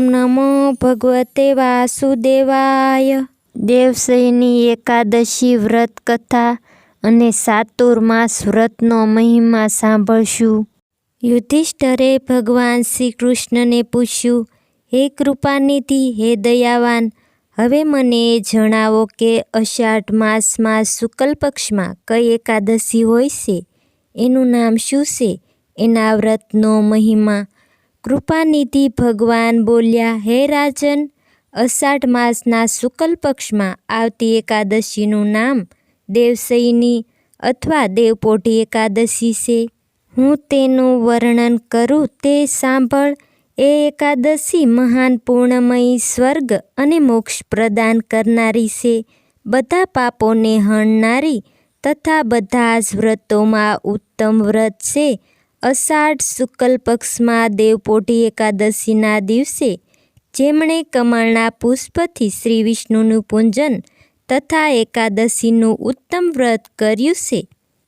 નમો ભગવતે વાસુદેવાય. દેવસઈની એકાદશી વ્રત કથા અને સાતુર્માસ વ્રતનો મહિમા સાંભળશું. યુધિષ્ઠરે ભગવાન શ્રી કૃષ્ણને પૂછ્યું, હે કૃપાનિધિ, હે દયાવાન, હવે મને એ જણાવો કે અષાઢ માસમાં શુક્લ પક્ષમાં કઈ એકાદશી હોય છે? એનું નામ શું છે? એના વ્રતનો મહિમા કૃપાનિધિ ભગવાન બોલ્યા, હે રાજન, અષાઢ માસના શુક્લ પક્ષમાં આવતી એકાદશીનું નામ દેવસૈની અથવા દેવપોઢી એકાદશી છે. હું તેનું વર્ણન કરું, તે સાંભળ, એ એકાદશી મહાન પૂર્ણમયી સ્વર્ગ અને મોક્ષ પ્રદાન કરનારી છે. બધા પાપોને હણનારી તથા બધા જ વ્રતોમાં ઉત્તમ વ્રત છે. અષાઢ શુક્લ પક્ષમાં દેવપોઢી એકાદશીના દિવસે જેમણે કમળના પુષ્પથી શ્રી વિષ્ણુનું પૂજન તથા એકાદશીનું ઉત્તમ વ્રત કર્યું છે,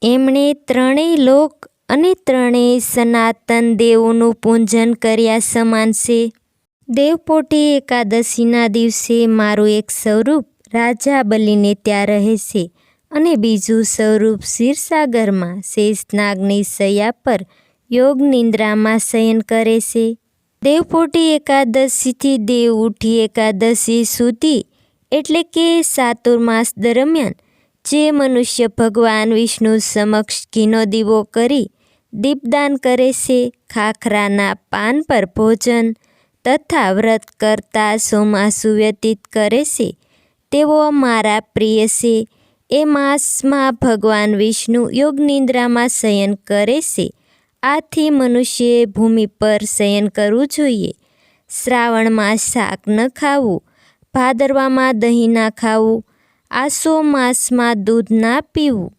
એમણે ત્રણેય લોક અને ત્રણેય સનાતન દેવોનું પૂજન કર્યા સમાન છે. દેવપોટી એકાદશીના દિવસે મારું એક સ્વરૂપ રાજા બલીને ત્યાં રહે છે અને બીજું સ્વરૂપ ક્ષીરસાગરમાં શેષનાગની સયા પર યોગ નિંદ્રામાં શયન કરે છે. દેવપોટી એકાદશીથી દેવ ઉઠી એકાદશી સુધી, એટલે કે સાતુર્માસ દરમિયાન, જે મનુષ્ય ભગવાન વિષ્ણુ સમક્ષ ઘીનો દીવો કરી દીપદાન કરે છે, ખાખરાના પાન પર ભોજન તથા વ્રત કરતા સોમાસુ વ્યતીત કરે છે. તેઓ મારા પ્રિય છે. એ માસમાં ભગવાન વિષ્ણુ યોગ નિંદ્રામાં શયન કરે છે. આથી મનુષ્યએ ભૂમિ પર શયન કરવું જોઈએ. શ્રાવણમાં શાક ન ખાવું, ભાદરવામાં દહીં ના ખાવું, આસો માસમાં દૂધ ના પીવું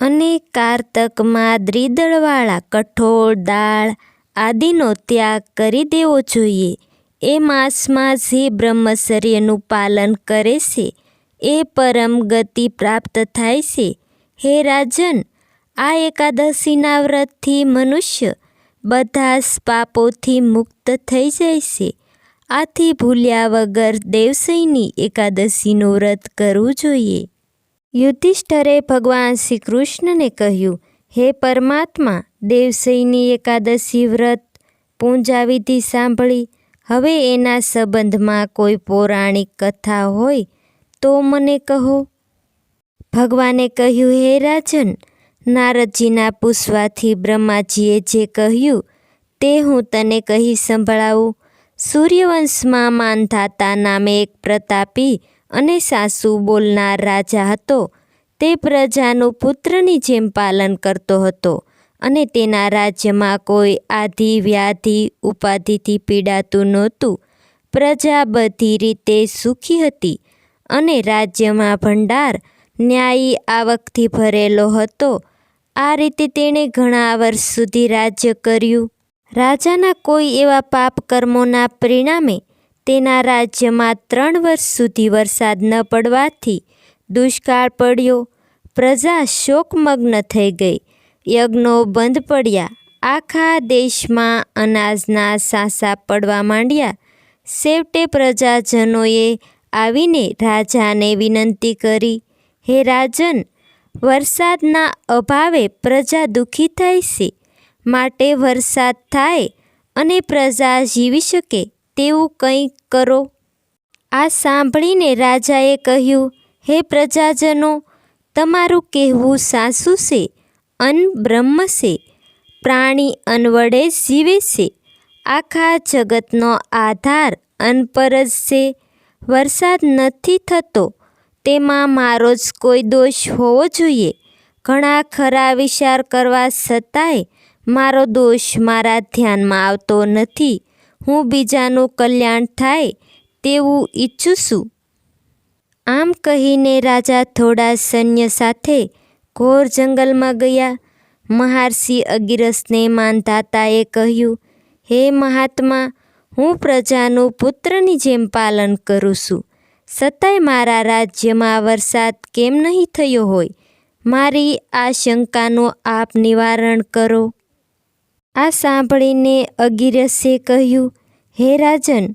અને કારતકમાં દ્રિદળવાળા કઠોળ, દાળ આદિનો ત્યાગ કરી દેવો જોઈએ. એ માસમાં જે બ્રહ્મચર્યનું પાલન કરે છે, એ પરમ ગતિ પ્રાપ્ત થાય છે. હે રાજન આ એકાદશીના વ્રતથી મનુષ્ય બધા જ પાપોથી મુક્ત થઈ જાય છે. આથી ભૂલ્યા વગર દેવસઈની એકાદશીનું વ્રત કરવું જોઈએ. યુધિષ્ઠરે ભગવાન શ્રી કૃષ્ણને કહ્યું, હે પરમાત્મા દેવસઈની એકાદશી વ્રત પૂંજાવિધિ સાંભળી. હવે એના સંબંધમાં કોઈ પૌરાણિક કથા હોય તો મને કહો. ભગવાને કહ્યું, હે રાજન નારદજીના પૂછવાથી બ્રહ્માજીએ જે કહ્યું તે હું તને કહી સંભળાવું. સૂર્યવંશમાં માનધાતા નામે એક પ્રતાપી અને સાસુ બોલનાર રાજા હતો. તે પ્રજાનું પુત્રની જેમ પાલન કરતો હતો અને તેના રાજ્યમાં કોઈ આધિ વ્યાધિ ઉપાધિથી પીડાતું નહોતું. પ્રજા બધી રીતે સુખી હતી અને રાજ્યમાં ભંડાર, ન્યાયી આવકથી ભરેલો હતો. આ રીતે તેણે ઘણા વર્ષ સુધી રાજ્ય કર્યું. રાજાના કોઈ એવા પાપ કર્મોના પરિણામે તેના રાજ્યમાં ત્રણ વર્ષ સુધી વરસાદ ન પડવાથી દુષ્કાળ પડ્યો. પ્રજા શોકમગ્ન થઈ ગઈ. યજ્ઞો બંધ પડ્યા. આખા દેશમાં અનાજના સાંસા પડવા માંડ્યા. છેવટે પ્રજાજનોએ આવીને રાજાને વિનંતી કરી, હે રાજન વરસાદના અભાવે પ્રજા દુઃખી થાય છે. માટે વરસાદ થાય અને પ્રજા જીવી શકે તેવું કંઈક કરો. આ સાંભળીને રાજાએ કહ્યું, હે પ્રજાજનો, તમારું કહેવું સાસું છે અન્ન બ્રહ્મ છે. પ્રાણી અનવડે જીવે છે. આખા જગતનો આધાર અન્ન પર જ છે. વરસાદ નથી થતો તેમાં મારો જ કોઈ દોષ હોવો જોઈએ? ઘણા ખરા વિચાર કરવા છતાંય મારો દોષ મારા ધ્યાનમાં આવતો નથી. હું બીજાનું કલ્યાણ થાય તેવું ઈચ્છું છું. આમ કહીને રાજા થોડા સૈન્ય સાથે ઘોર જંગલમાં ગયા. મહર્ષિ અગિરસને માનધાતાએ કહ્યું, હે મહાત્મા, હું પ્રજાનું પુત્રની જેમ પાલન કરું છું. છતાંય મારા રાજ્યમાં વરસાદ કેમ નહીં થયો હોય? મારી આ શંકાનું આપ નિવારણ કરો. આ સાંભળીને અગિરસે કહ્યું, હે રાજન,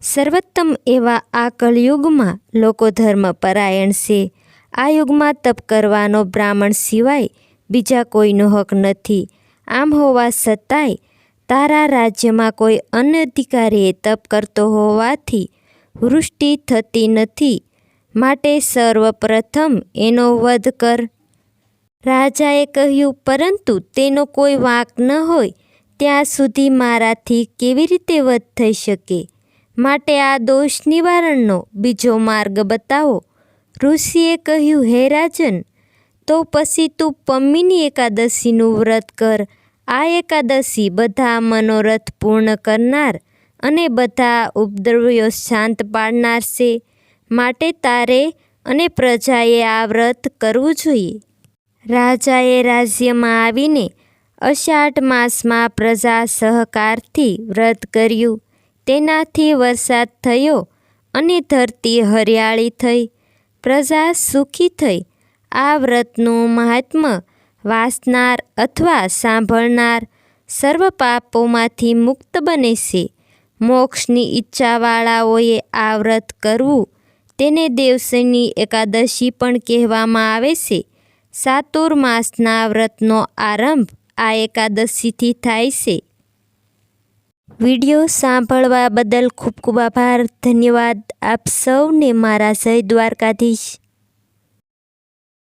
સર્વોત્તમ એવા આ કળયુગમાં લોકો ધર્મ પરાયણ છે. આ યુગમાં તપ કરવાનો બ્રાહ્મણ સિવાય બીજા કોઈનો હક નથી. આમ હોવા છતાંય તારા રાજ્યમાં કોઈ અનધિકારીએ તપ કરતો હોવાથી વૃષ્ટિ થતી નથી. માટે સર્વપ્રથમ એનો વધ કર. રાજાએ કહ્યું, પરંતુ તેનો કોઈ વાંક ન હોય. ત્યાં સુધી મારાથી કેવી રીતે વધ થઈ શકે? માટે આ દોષ નિવારણનો બીજો માર્ગ બતાવો. ઋષિએ કહ્યું, હે રાજન, તો પછી તું પમ્મીની એકાદશીનું વ્રત કર. આ એકાદશી બધા મનોરથ પૂર્ણ કરનાર અને બધા ઉપદ્રવ્યો શાંત પાડનાર છે. માટે તારે અને પ્રજાએ આ વ્રત કરવું જોઈએ. રાજાએ રાજ્યમાં આવીને અષાઢ માસમાં પ્રજા સહકારથી વ્રત કર્યું. તેનાથી વરસાદ થયો અને ધરતી હરિયાળી થઈ. પ્રજા સુખી થઈ. આ વ્રતનું મહાત્મ્ય વાંચનાર અથવા સાંભળનાર સર્વ પાપોમાંથી મુક્ત બને છે. મોક્ષની ઈચ્છાવાળાઓએ આ વ્રત કરવું. તેને દેવસની એકાદશી પણ કહેવામાં આવે છે. સાતુર્માસના વ્રતનો આરંભ આ એકાદશીથી થાય છે. વીડિયો સાંભળવા બદલ ખૂબ ખૂબ આભાર. ધન્યવાદ. આપ સૌને મારા જય દ્વારકાધીશ.